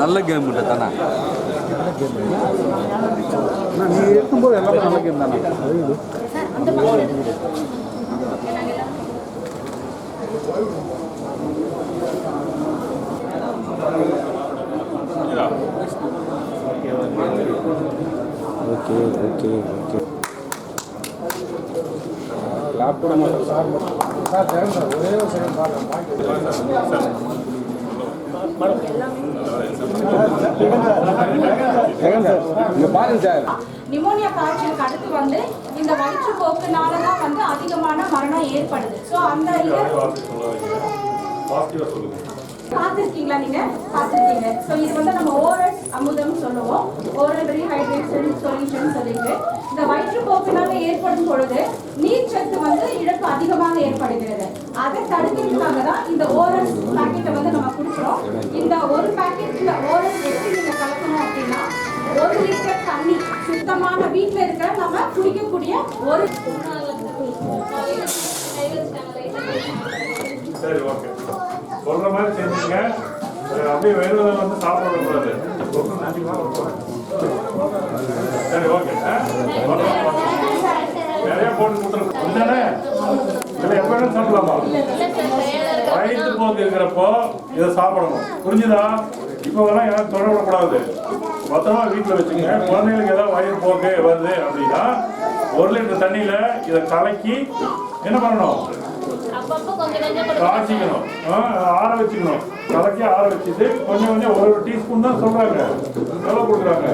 நல்ல கேம் கிட்ட தானே? நீ இருக்கும்போது எல்லாமே நல்ல கேம் தானே? ஓகே ஓகே ஓகே லேப்டாப் மட்டும் சார் சார் பாருங்க சார். நிமோனியா காய்ச்சலுக்கு அடுத்து வந்து இந்த வயிற்றுப்போக்குனால தான் வந்து அதிகமான மரணம் ஏற்படுது. ஸோ அந்த இயர் பார்த்துருக்கீங்களா நீங்க? பார்த்துருக்கீங்க. ஸோ இது வந்து நம்ம ஓரல் அமுதம் சொல்லுவோம். ஓரல் ரீஹைட்ரேஷன் சொல்யூஷன் சொல்லிட்டு. இந்த வயிற்றுப்போக்கினால ஏற்படும் பொழுது நீர்ச்சத்து வந்து இழப்பு அதிகமாக ஏற்படுகிறது. அதை தடுக்கிறதுக்காக தான் இந்த ஓரல் பாக்கெட்டை வந்து நம்ம கொடுக்குறோம். இந்த ஒரு பாக்கெட்ல ஓரல் ஒரு சரி ஓகே. சொல்ற மாதிரி செஞ்சீங்க. அப்படியே வேணுதை வந்து சாப்பிட கூடாது சரி ஓகே. நிறைய போட்டு கொடுத்துருக்கோம். இல்லை இதில் எப்போ வேணும் சாப்பிடலாமா? வயிற்று போக்கு இருக்கிறப்போ இதை சாப்பிடணும். புரிஞ்சுதா? இப்போ வரலாம் யாரும் தொட மொத்தமாக வீட்டில் வச்சுங்க. குழந்தைகளுக்கு ஏதாவது வயிறு போக்கு வருது அப்படின்னா ஒரு லிட்டர் தண்ணியில இதை கலக்கி என்ன பண்ணணும்? காய்ச்சிக்கணும். ஆ, ஆற வச்சுக்கணும். கலக்கி ஆற வச்சுட்டு கொஞ்சம் கொஞ்சம் ஒரு ஒரு டீஸ்பூன் தான் சொல்றாங்க. எவ்வளோ கொடுக்குறாங்க.